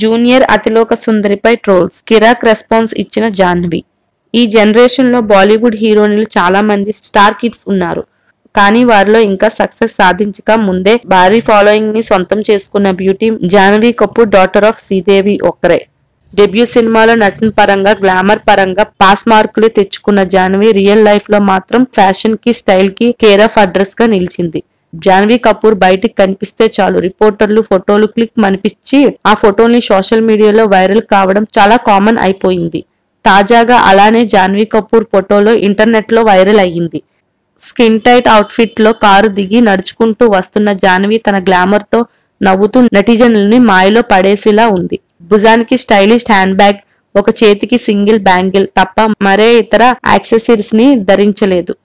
Junior అతిలోక సుందరిపై trolls. కిరాక్ రెస్పాన్స్ ఇచ్చిన జాహ్నవి. ఈ జనరేషన్లో బాలీవుడ్ హీరోయిన్లు చాలా మంది స్టార్ కిడ్స్ ఉన్నారు. కానీ వారిలో ఇంకా సక్సెస్ సాధించక ముందే భారీ ఫాలోయింగ్ని సొంతం చేసుకున్న beauty Janhvi Kapoor daughter of Sridevi ఒక్కరే. డెబ్యూ సినిమాలో నటన పరంగా గ్లామర్ పరంగా పాస్ మార్కులు తెచ్చుకున్న జాహ్నవి రియల్ లైఫ్లో మాత్రం ఫ్యాషన్కి స్టైల్కి కేర్ ఆఫ్ అడ్రస్గా నిలిచింది. జాన్వీ కపూర్ బయటికి కనిపిస్తే చాలు. రిపోర్టర్లు ఫోటోలు క్లిక్ మనిపించి ఆ ఫోటోల్ని సోషల్ మీడియాలో వైరల్ కావడం చాలా కామన్ అయిపోయింది. తాజాగా అలానే జాన్వీ కపూర్ ఫోటోలో ఇంటర్నెట్లో వైరల్ అయ్యింది. స్కిన్ టైట్ అవుట్ఫిట్లో కారు దిగి నడుచుకుంటూ వస్తున్న జాన్వీ తన గ్లామర్తో నవ్వుతూ నెటిజన్లని మాయలో పడేసేలా ఉంది. భుజానికి స్టైలిష్ హ్యాండ్ బ్యాగ్ ఒక చేతికి సింగిల్ బ్యాంగిల్ తప్ప మరే ఇతర యాక్సెసరీస్ని ధరించలేదు.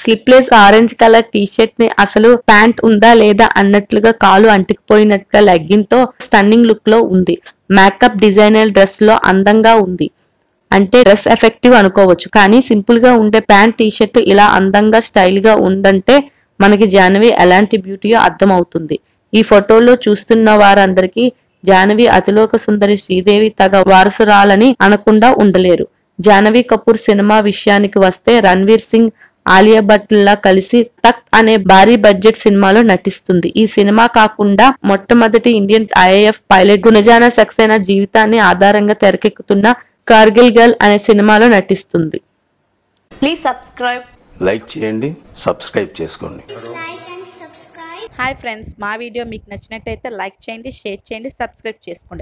స్లిప్లెస్ ఆరెంజ్ కలర్ టీ షర్ట్ని అసలు ప్యాంట్ ఉందా లేదా అన్నట్లుగా కాలు అంటుకుపోయినట్టుగా లెగ్గిన్తో స్టన్నింగ్ లుక్లో ఉంది. మేకప్ డిజైనర్ డ్రెస్లో అందంగా ఉంది. అంటే డ్రెస్ ఎఫెక్టివ్ అనుకోవచ్చు కానీ సింపుల్గా ఉండే ప్యాంట్ టీ షర్ట్ ఇలా అందంగా స్టైల్గా ఉందంటే మనకి జానవి ఎలాంటి బ్యూటీయో అర్థం అవుతుంది ఈ ఫోటోలో చూస్తున్న వారందరికీ జానవి అతిలోక సుందరి శ్రీదేవి తగ వారసురాలని అనకుండా ఉండలేరు. జానవి కపూర్ సినిమా విషయానికి వస్తే రణ్వీర్ సింగ్ ఆలియా భట్ లా కలిసి తక్ అనే భారీ బడ్జెట్ సినిమాలో నటిస్తుంది ఈ సినిమా కాకుండా మొట్టమొదటి Indian IAF pilot Gunjan Saxena జీవితాన్ని ఆధారంగా తెరకెక్కుతున్న కార్గిల్ గర్ల్ అనే సినిమాలో నటిస్తుంది Please subscribe. లైక్ చేయండి సబ్స్క్రైబ్ చేసుకోండి. హాయ్ ఫ్రెండ్స్ మా వీడియో మీకు నచ్చినట్టయితే లైక్ చేయండి షేర్ చేయండి సబ్స్క్రైబ్ చేసుకోండి